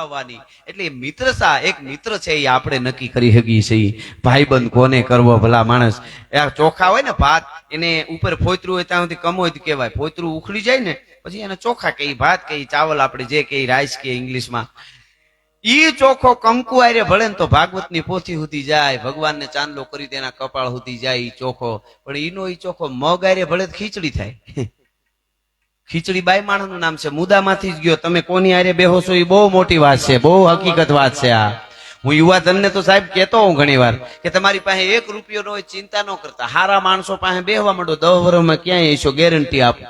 ખવડાવવાની એટલે મિત્રતા એક મિત્ર છે એ આપણે નક્કી કરી શકીએ છીએ. ભાઈબંધ કોને કરવો ભલા માણસ? એ આ ચોખા હોય ને ભાત, એને ઉપર ફોતરું હોય ત્યાં સુધી કમોય કહેવાય. ફોતરું ઉખડી જાય ને, પછી એને ચોખા કહી ભાત કહી ચાવલ આપણે જે કહી રાઈસ કે ઇંગ્લિશમાં. ઈ ચોખ્ખો કંકુ આરે ભળે ને તો ભાગવતની પોથી સુધી જાય ભગવાન ને ચાંદલો કરી તેના કપાળ સુધી જાય ઈ ચોખ્ખો પણ ઈનો ઈ ચોખ્ખો મગ આરે ભળે ખીચડી થાય. ખીચડી બાઈ માણસનું નામ છે. મુદામાંથી જ ગયો. તમે કોની આરે બેહો છો એ બહુ મોટી વાત છે. બહુ હકીકત વાત છે આ. હું યુવાધનને તો સાહેબ કહેતો હું ઘણી વાર કે તમારી પાસે એક રૂપિયો નો ચિંતા ન કરતા. હારા માણસો પાસે બેહવા માંડો. દસ વર્ષમાં ક્યાંય છો ગેરંટી આપો.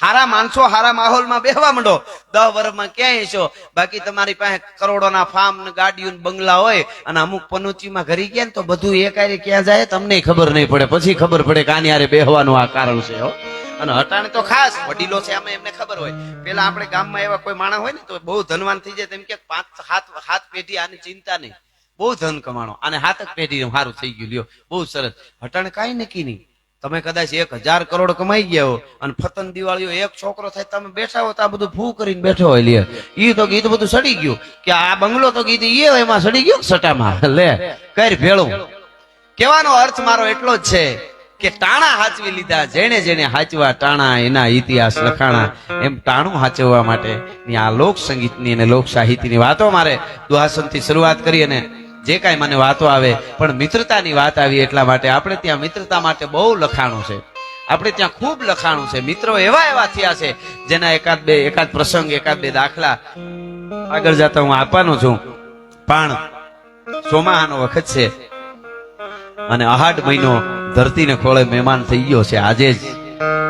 હારા માણસો હારા માહોલમાં બેહવા માંડો. દસ વર્ષમાં ક્યાંય છો બાકી તમારી પાસે કરોડોના ફાર્મ ને ગાડીઓ બંગલા હોય અને અમુક પનોચીમાં ઘરી ગયા ને તો બધું એકારે ક્યાં જાય? તમને ખબર નહીં પડે. પછી ખબર પડે કે આની હારે બેહવાનું આ કારણ છે, હો. અને હટાણે તો ખાસ વડીલો છે, આમાં એમને ખબર હોય. પેલા આપણે ગામમાં એવા કોઈ માણસ હોય ને, તો બહુ ધનવાન થઈ જાય તેમ કે પાંચ હાથ હાથ પેઢી આની ચિંતા નહીં. બહુ ધન કમાણો. અને હાથક પેઢી સારું થઈ ગયું, લ્યો. બહુ સરસ. હટાણે કાંઈ નક્કી નહીં. તમે કદાચ એક હજાર કરોડ કમાઈ ગયા હો, અને ફતન દિવાળીઓ એક છોકરો થાય, તમે બેઠા હો, તો આ બધું ફૂ કરીને બેઠો હોય લે ઈ તો ગીત બધું સડી ગયું. કે આ બંગલો તો ગીત એ એમાં સડી ગયો સટામાં? લે કઈ ભેળું. કેવાનો અર્થ મારો એટલો જ છે. કે ટાણા હાચવી લીધા, જેણે જેણે હાચવા ટાણા, એના ઇતિહાસ લખાણા, એમ ટાણું હાચવવા માટે આ લોક સંગીતની અને લોક સાહિત્યની વાતો મારે દુહાસનથી શરૂઆત કરી અને જે કાંઈ મને વાતો આવે, પણ મિત્રતાની વાત આવી એટલા માટે આપણે ત્યાં મિત્રતા માટે બહુ લખાણું છે. આપણે ત્યાં ખૂબ લખાણું છે. મિત્રો એવા એવા થયા છે, જેના એકાદ બે, એકાદ પ્રસંગ, એકાદ બે દાખલા. આગળ જતા હું આપવાનો છું. પણ ચોમાહાનો વખત છે. અને અહાડ મહિનો ધરતીને ખોળે મહેમાન થઈ ગયો છે. આજે જ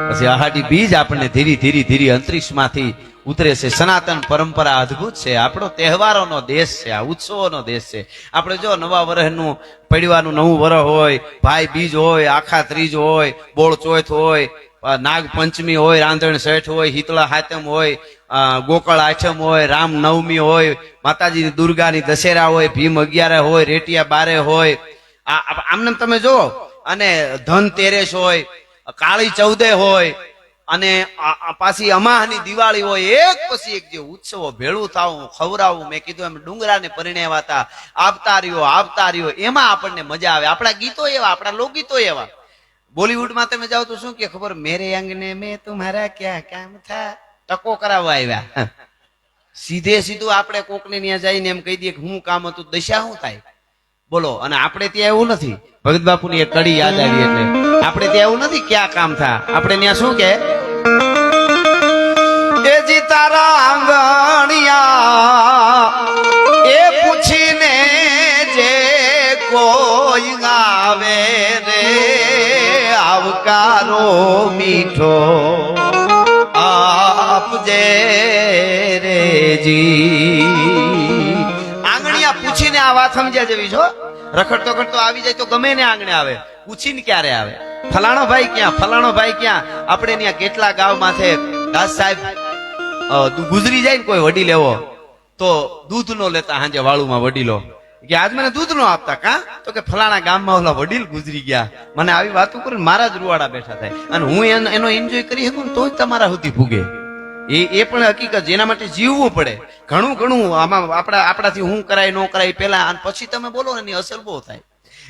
પછી અહાડી બીજ આપણને ધીરે ધીરે ધીરે અંતરિક્ષમાંથી ઉતરે છે. સનાતન પરંપરા અદ્ભુત છે. આપણો તહેવારોનો દેશ છે. આ ઉત્સવોનો દેશ છે. આપણે જો નવા વર્ષનું પડવાનું નવું વર્ષ હોય, ભાઈ બીજ હોય, આખા ત્રીજ હોય, બોળ ચોથ હોય નાગપંચમી નાગ પંચમી હોય, રાંધણ શેઠ હોય હિતળા હાતમ હોય ગોકળ આઠમ હોય, રામ નવમી હોય માતાજી દુર્ગાની દશેરા હોય, ભીમ અગિયારે હોય, રેટિયા બારે હોય આમને તમે જો અને ધન તેરેસ હોય, કાળી ચૌદે હોય, અને પાછી અમાહની દિવાળી હોય, એક પછી એક જે ઉત્સવો ભેળું થાવું ખવરાવું મેં કીધું એમ ડુંગરાને પરિણેવાતા આવતા રહ્યો આવતા રહ્યો એમાં આપણને મજા આવે. આપણા ગીતો એવા, આપણા લોકગીતો એવા. બોલીવુડમાં તમે જાઓ તો શું કે ખબર? મેરે અંગને મેં તુમ્હારા ક્યાં કામ થા? ટકો કરાવવા આવ્યા. સીધે સીધું આપણે કોકને ત્યાં જઈને એમ કહી દઈએ કે હું કામ હતું, દશા શું થાય? બોલો, અને આપણે ત્યાં એવું નથી. ભગત બાપુની એક કડી યાદ આવી એટલે. આપણે ત્યાં એવું નથી ક્યાં કામ થા. આપણે ત્યાં શું કે? એ જી તારા એ પૂછીને જે કોઈ આવે રે, આવકારો મીઠો આપજે રે જી. પૂછીને આ વાત સમજ્યા જેવી છો રખડતો કરતો આવી જાય તો ગમે ને આંગણે આવે. પૂછીને ક્યારે આવે? ફલાણો ભાઈ ક્યાં? ફલાણો ભાઈ ક્યાં? આપણે ત્યાં કેટલા ગામ માથે દાસ સાહેબ ગુજરી જાય ને કોઈ વડી લેવો તો દૂધ નો લેતા હાંજે વાળુમાં વડીલો. કે આજ મને દૂધ નો આપતા કા? તો કે ફલાણા ગામમાં ઓલા વડીલ ગુજરી ગયા. મને આવી વાતો કરીને મારા જ રૂવાડા બેઠા થાય. અને હું એનો- એનો એન્જોય કરી શકું તો જ તમારા સુધી ફૂગે એ એ પણ હકીકત જેના માટે જીવવું પડે. ઘણું ઘણું આમાં આપણા, આપણાથી હું કરાય, ન કરાય અને પછી તમે બોલો એની અસર બહુ થાય.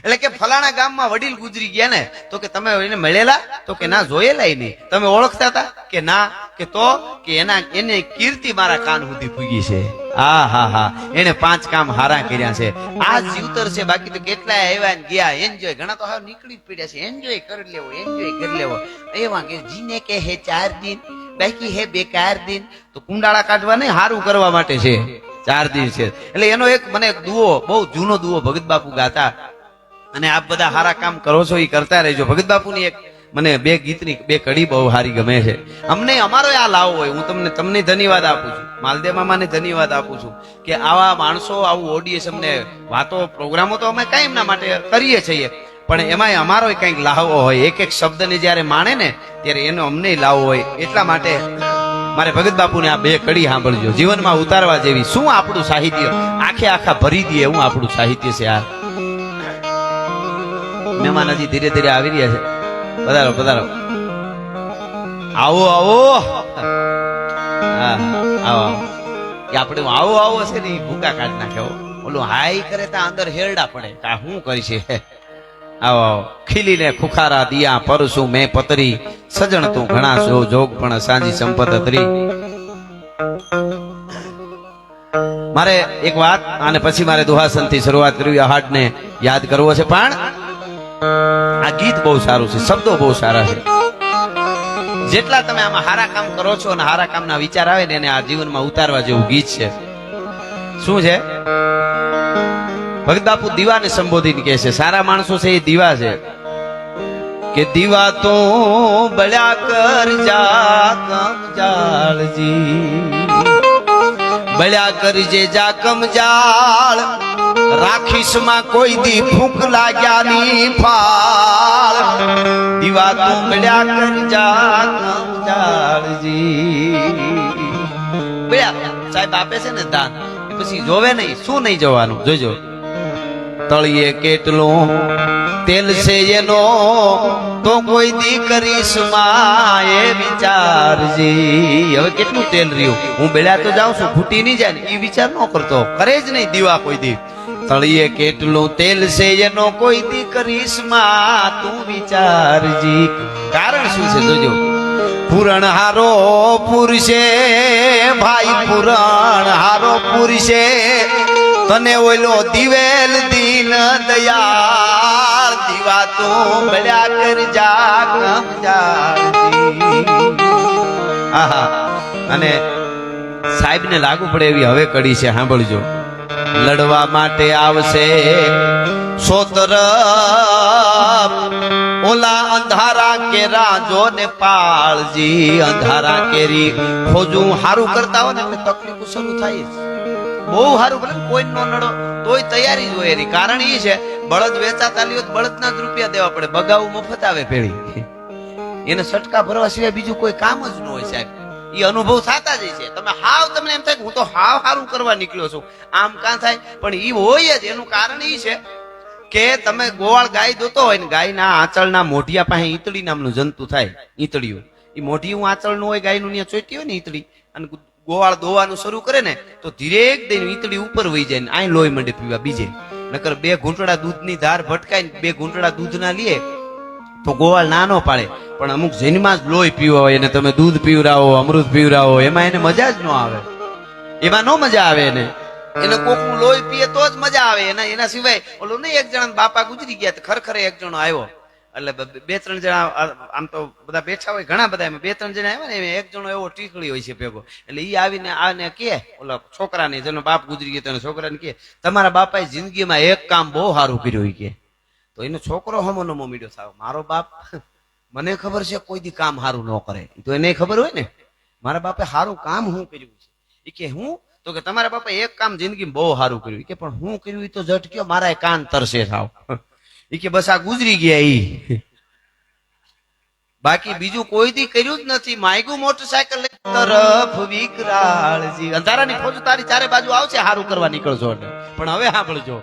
એટલે કે ફલાણા ગામમાં વડીલ ગુજરી ગયા ને, તો કે તમે એને મળેલા? તો કે ના, જોયેલા નહીં. તમે ઓળખતા હતા? કે ના, કે તો? કે એના, એને કીર્તિ મારા કાન સુધી પૂગી છે. આ, હા હા. એને પાંચ કામ હારા કર્યા છે. આ જીવતર છે. બાકી તો કેટલાય આવ્યા ને ગયા. એન્જોય ઘણા તો હાવ નીકળી જ પડ્યા છે. એન્જોય કરી લેવો એન્જોય કરી લેવો. એવા કે, જીને કે હે ચાર દિન બાકી હે બેકાર દિન. તો કુંડાળા કાઢવા નહીં, હારું કરવા માટે છે. ચાર દિન છે. એટલે એનો એક, મને એક દુઓ, બહુ જૂનો દુઓ ભગત બાપુ ગાતા. અને આપ બધા સારા કામ કરો છો એ કરતા રહેજો. ભગત બાપુની એક મને બે ગીતની, બે કડી બહુ સારી ગમે છે. અમને, અમારો આ લાવો હોય. હું તમને તમને ધન્યવાદ આપું છું. માલદેવ મામાને ધન્યવાદ આપું છું કે આવા માણસો, આવું ઓડિયન્સ અમને વાતો, પ્રોગ્રામો તો અમે કઈ એમના માટે કરીએ છીએ. પણ એમાંય અમારો કંઈક લાહવો હોય, એક એક શબ્દને જ્યારે માણે ને, ત્યારે એનો અમને લાવો હોય. એટલા માટે મારે ભગત બાપુને આ બે કડી સાંભળજો. જીવનમાં ઉતારવા જેવી શું આપણું સાહિત્ય? આખે આખા ભરી દે એવું આપણું સાહિત્ય છે આ. મહેમાન હજી ધીરે ધીરે આવી રહ્યા છે. પધારો પધારો. આવો આવો. હા, આવો આપણે આવો આવો છે ને ભૂકા કાઢ નાખ્યો ઓલું હાઈ કરે ત્યાં અંદર હેરડા પડે. કા શું કરી છે ખીલીને ખુખારા દિયા પરસું મેં પતરી, સજણ તું ઘણા જો જોગ પણ સાંજી સંપત તરી મારે એક વાત અને પછી મારે દુહાસનથી શરૂઆત કરવી હાડ ને યાદ કરવો છે. પણ આ ગીત બહુ સારું છે, શબ્દો બહુ સારા છે. જેટલા તમે આમાં હારા કામ કરો છો અને હારા કામના વિચાર આવે ને એને આ જીવનમાં ઉતારવા જેવું ગીત છે. શું છે? ભગત બાપુ દીવાને સંબોધીને કહે છે, સારા માણસો છે એ દીવા છે. કે દીવા તો બળ્યા કર જા કમજાળજી બળ્યા કરજે જા કમજાળ રાખીશમાં કોઈ દી ફૂંક લાગ્યાની ફાળ. દીવા તું બળ્યા કર જા કમજાળજી બળ્યા, સાહેબ આપે છે ને દાન? પછી જોવે નહીં, શું નહીં જોવાનું? જોજો. તળિયે કેટલું તેલ છે એનો, તો કોઈ દીકરી માં એ વિચારજી. હવે કેટલું તેલ રહ્યું? હું બેડા તો જાઉં છું, ફૂટી નહીં જાય ને એ વિચાર ન કરતો. કરે જ નહીં દીવા કોઈ દી. તળિયે કેટલું તેલ છે એનો, કોઈ દીકરી તું વિચારજી. કારણ શું છે જોજો? પુરણ હારો પુરશે, ભાઈ પુરણ હારો પુરુષે તને ઓલો દિવેલ દીન દયાળ દીવા તો મળ્યા કર જા અને સાહેબ ને લાગુ પડે એવી હવે કડી છે, સાંભળજો. લડવા માટે આવશે સોતર. ઓલા અંધારા કેરા જો ને પાળજી, અંધારા કેરી ખોજું, હારું કરતા હોય ને તકલીફ શરૂ થાય બહુ સારું ભલે કોઈ નો નડો, તોય તૈયારી હોય એની. કારણ એ છે, બળદ વેચાતા લ્યો બળદના જ રૂપિયા દેવા પડે. બગાવું મફત આવે પેઢી એને સટકા ભરવા સિવાય બીજું કોઈ કામ જ ન હોય સાહેબ. એ અનુભવ થતા જ છે. તમે હાવ તમને એમ થાય હું તો હાવ હારું કરવા નીકળ્યો છું. આમ કાં થાય? પણ એ હોય જ. એનું કારણ એ છે કે તમે ગોવાળ ગાય દોતો હોય ને, ગાયના આંચળના મોઢિયા પાસે ઈતળી નામનું જંતુ થાય, ઈતળિયું. એ મોઢિયું આંચળનું હોય, ગાયનું ત્યાં ચોટી હોય ને ઈતળી. અને ગોવાળ દોવાનું શરૂ કરે ને, તો ધીરેક દઈને વીતળી ઉપર વહી જાય ને આ લોહી મંડે પીવા બીજે. નકર બે ઘૂંટડા દૂધની ધાર ભટકાય બે ઘૂંટડા દૂધના લીએ, તો ગોવાળ નાનો પાડે પણ અમુક જન્મમાં જ લોહી પીવા હોય એને તમે દૂધ પીવરાવો, અમૃત પીવરાવો, એમાં એને મજા જ ન આવે. એમાં નો મજા આવે એને. એને કોકનું લોહી પીએ તો જ મજા આવે. એના એના સિવાય ઓલું નહીં એક જણા બાપા ગુજરી ગયા, ખરેખર એક જણો આવ્યો. એટલે બે ત્રણ જણા આમ તો બધા બેઠા હોય, ઘણા બધા બે ત્રણ જણા આવ્યા ને એક જણો એવો ટીકળી હોય છે ભેગો. એટલે એ આવીને આને કે ઓલા છોકરાને, જેનો બાપ ગુજરી ગયો તેનો છોકરાને કે તમારા બાપાએ જિંદગીમાં એક કામ બહુ સારું કર્યું કે. તો એનો છોકરો હમો નમો મીડ્યો થાવ. મારો બાપ, મને ખબર છે કોઈ દી કામ સારું ન કરે. તો એને ખબર હોય ને, મારા બાપે સારું કામ હું કર્યું છે? એ કે, હું? તો કે તમારા બાપા એક કામ જિંદગીમાં બહુ સારું કર્યું. કે, પણ હું કર્યું એ તો ઝટક્યો મારા કાન તરસે થાવ. ઈ કે બસ આ ગુજરી ગયા ઈ. બાકી બીજું કોઈ દી કર્યું જ નથી. માયગું મોટરસાયકલ તરફ વિકરાળજી અંધારાની ફોજ તારી ચારે બાજુ આવશે, હારું કરવા નીકળશો પણ હવે સાંભળજો.